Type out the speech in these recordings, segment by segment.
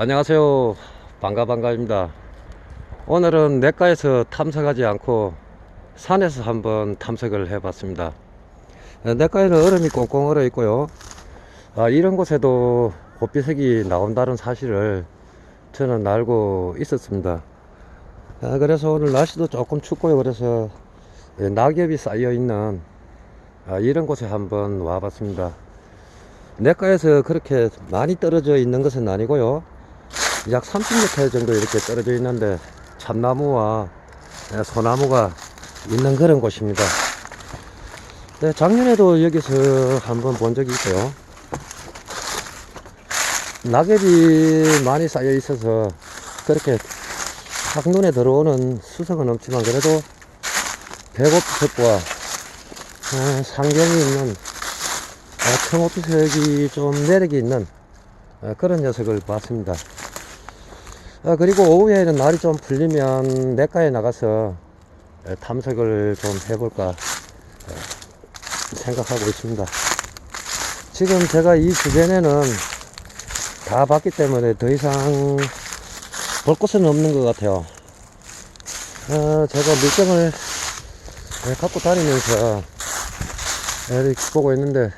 안녕하세요. 반가 반가입니다. 오늘은 냇가에서 탐색하지 않고 산에서 한번 탐색을 해 봤습니다. 어, 냇가에는 얼음이 꽁꽁 얼어 있고요. 아, 이런 곳에도 호피색이 나온다는 사실을 저는 알고 있었습니다. 아, 그래서 오늘 날씨도 조금 춥고요. 그래서 예, 낙엽이 쌓여 있는 아, 이런 곳에 한번 와 봤습니다. 냇가에서 그렇게 많이 떨어져 있는 것은 아니고요. 약 30m 정도 이렇게 떨어져 있는데 참나무와 예, 소나무가 있는 그런 곳입니다. 네, 작년에도 여기서 한번 본 적이 있고요. 낙엽이 많이 쌓여 있어서 그렇게 확 눈에 들어오는 수석은 없지만 그래도 배고프색과 어, 상경이 있는 어, 청오피색이 좀 매력이 있는 어, 그런 녀석을 봤습니다. 어, 그리고 오후에는 날이 좀 풀리면 냇가에 나가서 어, 탐색을 좀 해볼까 어, 생각하고 있습니다. 지금 제가 이 주변에는 다 봤기 때문에 더 이상 볼 곳은 없는 것 같아요. 어, 제가 물병을 네, 갖고 다니면서 이렇게 보고 있는데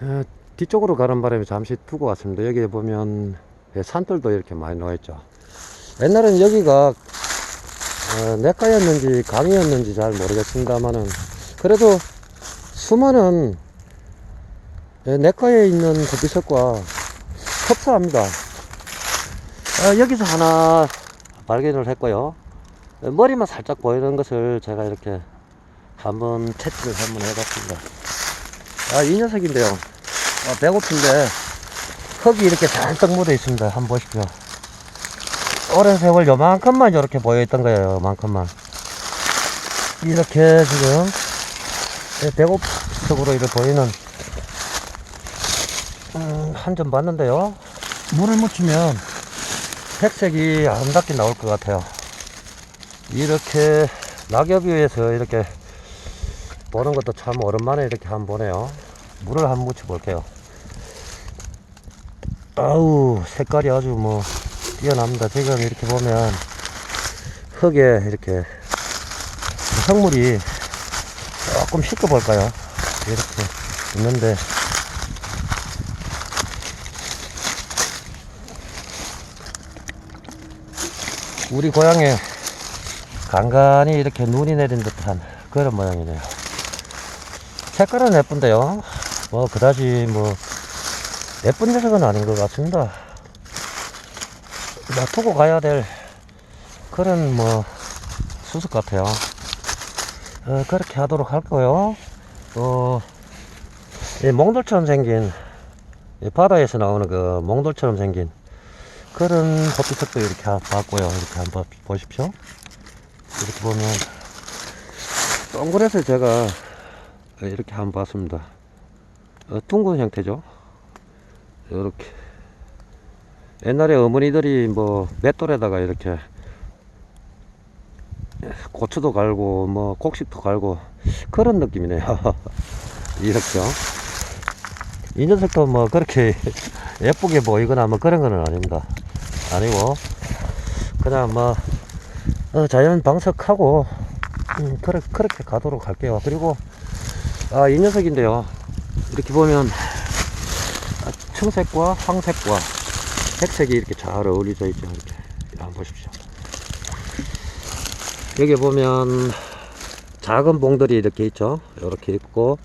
어, 뒤쪽으로 가는 바람에 잠시 두고 왔습니다. 여기 보면 예, 산들도 이렇게 많이 나와 있죠. 옛날엔 여기가 어, 냇가였는지 강이었는지 잘 모르겠습니다만은 그래도 수많은 예, 냇가에 있는 고비석과 흡사합니다. 어, 여기서 하나 발견을 했고요. 어, 머리만 살짝 보이는 것을 제가 이렇게 한번 채취를 한번 해봤습니다. 아, 이 녀석인데요. 어, 배고픈데 흙이 이렇게 잔뜩 묻어 있습니다. 한번 보십시오. 오랜 세월 요만큼만 이렇게 보여있던 거예요. 요만큼만. 이렇게 지금 예, 배고프석으로 이렇게 보이는 음, 한 점 봤는데요. 물을 묻히면 백색이 아름답게 나올 것 같아요. 이렇게 낙엽 위에서 이렇게 보는 것도 참 오랜만에 이렇게 한번 보네요. 물을 한번 묻혀 볼게요. 아우, 색깔이 아주 뭐, 뛰어납니다. 지금 이렇게 보면, 흙에 이렇게, 흙물이 조금 씻겨 볼까요? 이렇게 있는데, 우리 고향에 간간히 이렇게 눈이 내린 듯한 그런 모양이네요. 색깔은 예쁜데요. 뭐, 그다지 뭐, 예쁜 녀석은 아닌 것 같습니다. 놔두고 가야 될 그런 뭐, 수석 같아요. 어, 그렇게 하도록 할 거요. 어, 이 몽돌처럼 생긴, 이 바다에서 나오는 그 몽돌처럼 생긴 그런 호피석도 이렇게 봤고요. 이렇게 한번 보십시오. 이렇게 보면, 동그래서 제가 이렇게 한번 봤습니다. 어, 둥근 형태죠. 이렇게. 옛날에 어머니들이 뭐 맷돌에다가 이렇게 고추도 갈고 뭐 곡식도 갈고 그런 느낌이네요. 이렇게요. 이 녀석도 뭐 그렇게 예쁘게 보이거나 뭐 그런 거는 아닙니다. 아니고 그냥 뭐 어, 자연 방석하고 음, 그렇, 그렇게 가도록 할게요. 그리고 아, 이 녀석인데요. 이렇게 보면 아, 청색과 황색과 백색이 이렇게 잘 어울려져 있죠. 이렇게 한번 보십시오. 여기 보면 작은 봉들이 이렇게 있죠. 이렇게 있고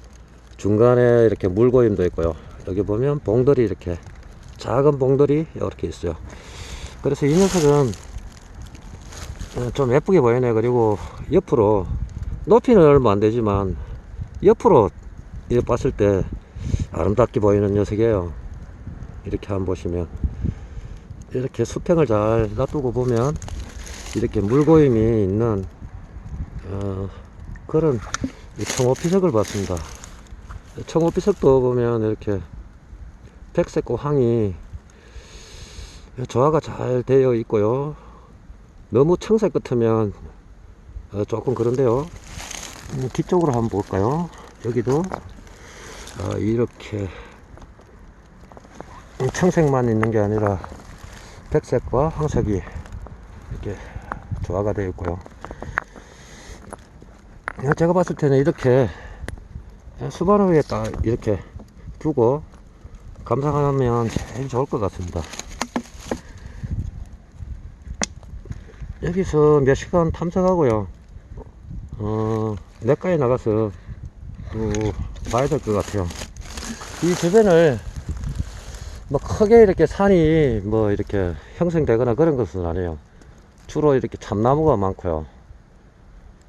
중간에 이렇게 물고임도 있고요. 여기 보면 봉들이 이렇게 작은 봉들이 이렇게 있어요. 그래서 이 녀석은 어, 좀 예쁘게 보이네요. 그리고 옆으로 높이는 얼마 안 되지만 옆으로 봤을 때 아름답게 보이는 녀석이에요. 이렇게 한번 보시면 이렇게 수평을 잘 놔두고 보면 이렇게 물고임이 있는 어, 그런 청오피석을 봤습니다. 청오피석도 보면 이렇게 백색과 황이 조화가 잘 되어 있고요. 너무 청색 같으면 어, 조금 그런데요. 음, 뒤쪽으로 한번 볼까요? 여기도 어, 이렇게 청색만 있는 게 아니라 백색과 황색이 이렇게 조화가 되어 있고요. 제가 봤을 때는 이렇게 수반 위에 딱 이렇게 두고 감상하면 제일 좋을 것 같습니다. 여기서 몇 시간 탐색하고요. 어, 내과에 나가서 또 봐야 될 것 같아요. 이 주변을 뭐 크게 이렇게 산이 뭐 이렇게 형성되거나 그런 것은 아니에요. 주로 이렇게 참나무가 많고요.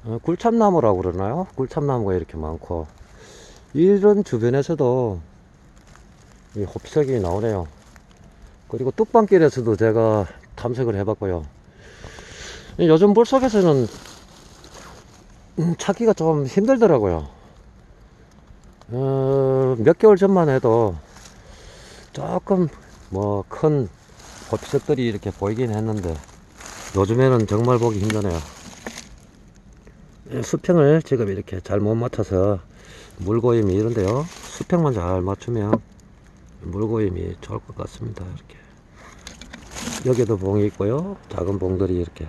어, 굴참나무라고 그러나요? 굴참나무가 이렇게 많고 이런 주변에서도 이 호피석이 나오네요. 그리고 뚝방길에서도 제가 탐색을 해봤고요. 요즘 물속에서는 음, 찾기가 좀 힘들더라고요. 어, 몇 개월 전만 해도 조금 뭐큰 호피석들이 이렇게 보이긴 했는데 요즘에는 정말 보기 힘드네요. 예, 수평을 지금 이렇게 잘 못 맞춰서 물고임이 이런데요. 수평만 잘 맞추면 물고임이 좋을 것 같습니다. 이렇게 여기도 봉이 있고요. 작은 봉들이 이렇게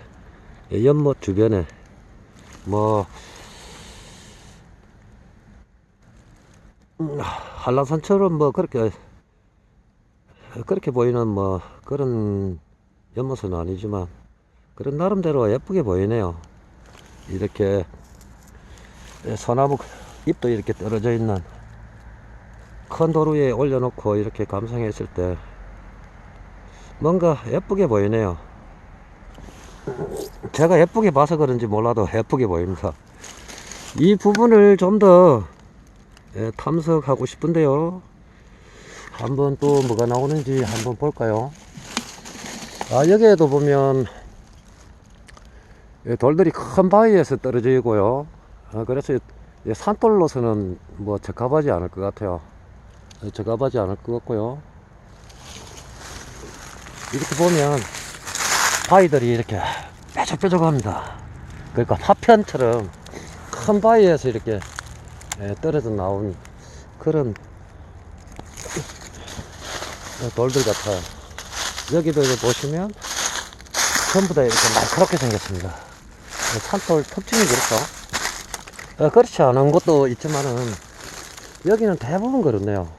이 연못 주변에 뭐 음, 한라산처럼 뭐 그렇게 그렇게 보이는 뭐 그런 연못은 아니지만 그런 나름대로 예쁘게 보이네요. 이렇게 소나무 잎도 이렇게 떨어져 있는 큰 도로 위에 올려놓고 이렇게 감상했을 때 뭔가 예쁘게 보이네요. 제가 예쁘게 봐서 그런지 몰라도 예쁘게 보입니다. 이 부분을 좀더 예, 탐색하고 싶은데요. 한번 또 뭐가 나오는지 한번 볼까요? 아, 여기에도 보면 예, 돌들이 큰 바위에서 떨어져 있고요. 아, 그래서 이 산돌로서는 뭐 적합하지 않을 것 같아요. 예, 적합하지 않을 것 같고요. 이렇게 보면 바위들이 이렇게 뾰족뾰족합니다. 그러니까 파편처럼 큰 바위에서 이렇게 예, 떨어져 나온 그런 돌들 같아요. 여기도 이제 보시면 전부 다 이렇게 날카롭게 생겼습니다. 산돌 특징이 그렇죠. 어, 그렇지 않은 것도 있지만은 여기는 대부분 그렇네요.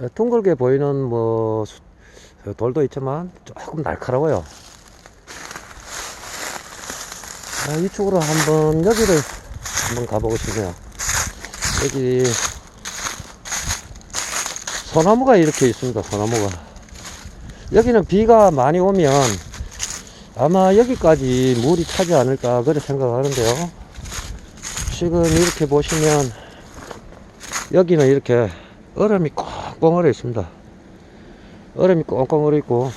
어, 둥글게 보이는 뭐 수- 어, 돌도 있지만 조금 날카로워요. 아, 이쪽으로 한번 여기를 한번 가보고 싶네요. 여기 소나무가 이렇게 있습니다. 소나무가 여기는 비가 많이 오면 아마 여기까지 물이 차지 않을까 그렇게 생각하는데요. 지금 이렇게 보시면 여기는 이렇게 얼음이 꽁꽁 얼어 있습니다. 얼음이 꽁꽁 얼어 있고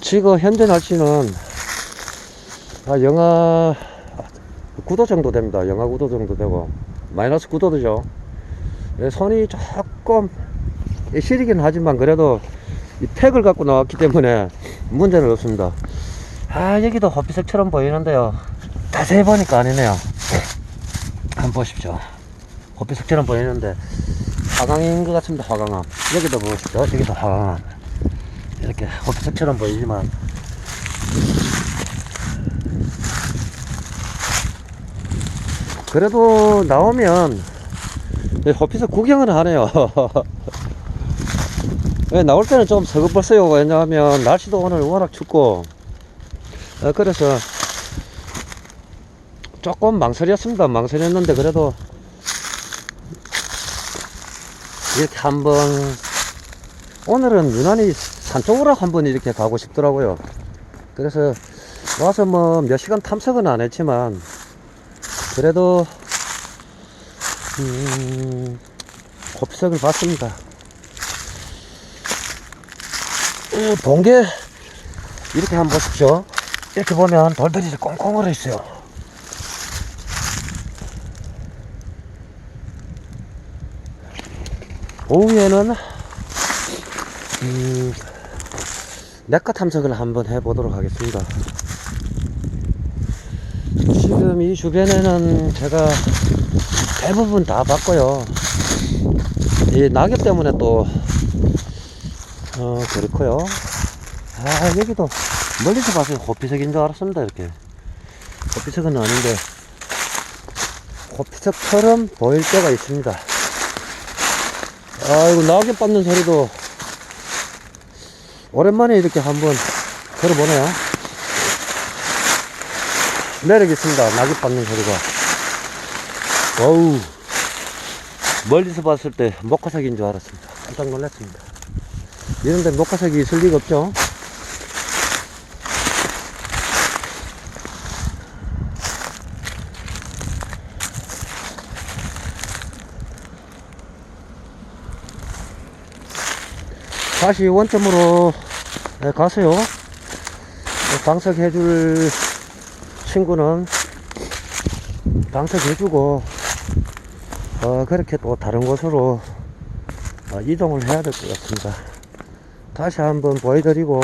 지금 현재 날씨는 아, 영하 9도 정도 됩니다. 영하 9도 정도 되고 마이너스 9도 되죠. 예, 손이 조금 예, 시리긴 하지만 그래도 이 팩을 갖고 나왔기 때문에 문제는 없습니다. 아 여기도 호피색처럼 보이는데요. 자세히 보니까 아니네요. 한번 보십시오. 호피색처럼 보이는데 화강인 것 같습니다. 화강암. 여기도 보십시오. 여기도 화강암. 이렇게 호피색처럼 보이지만 그래도 나오면 이 호피색 구경을 하네요. 예, 나올 때는 좀 서글펐어요. 왜냐하면 날씨도 오늘 워낙 춥고 어, 그래서 조금 망설였습니다. 망설였는데 그래도 이렇게 한번 오늘은 유난히 산 쪽으로 한번 이렇게 가고 싶더라고요. 그래서 와서 뭐 몇 시간 탐색은 안 했지만 그래도 음, 호피석을 봤습니다. 이 동계 이렇게 한번 보십시오. 이렇게 보면 돌들이 꽁꽁 얼어 있어요. 오후에는 음, 내과 탐색을 한번 해보도록 하겠습니다. 지금 이 주변에는 제가 대부분 다 봤고요. 이 낙엽 때문에 또 어, 그렇고요. 아, 여기도 멀리서 봐서 호피색인 줄 알았습니다, 이렇게. 호피색은 아닌데, 호피색처럼 보일 때가 있습니다. 아이고, 낙엽 밟는 소리도 오랜만에 이렇게 한번 들어보네요. 매력 있습니다, 낙엽 밟는 소리가. 어우, 멀리서 봤을 때 목화색인 줄 알았습니다. 깜짝 놀랐습니다. 이런데 목화색이 있을 리가 없죠. 다시 원점으로 네, 가세요. 방석해 줄 친구는 방석해 주고 어, 그렇게 또 다른 곳으로 어, 이동을 해야 될 것 같습니다. 다시 한번 보여드리고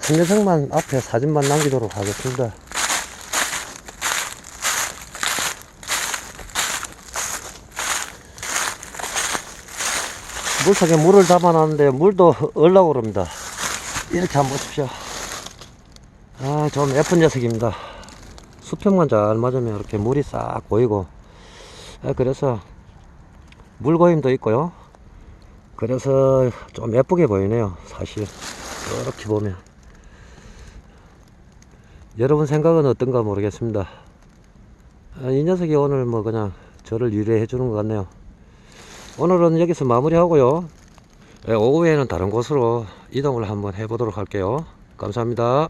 승려성만 앞에 사진만 남기도록 하겠습니다. 물속에 물을 담아놨는데 물도 얼라고 그럽니다. 이렇게 한번 보십시오. 아, 좀 예쁜 녀석입니다. 수평만 잘 맞으면 이렇게 물이 싹 보이고, 아, 그래서 물고임도 있고요. 그래서 좀 예쁘게 보이네요. 사실 이렇게 보면 여러분 생각은 어떤가 모르겠습니다. 아, 이 녀석이 오늘 뭐 그냥 저를 유래해 주는 것 같네요. 오늘은 여기서 마무리 하고요. 예, 오후에는 다른 곳으로 이동을 한번 해 보도록 할게요. 감사합니다.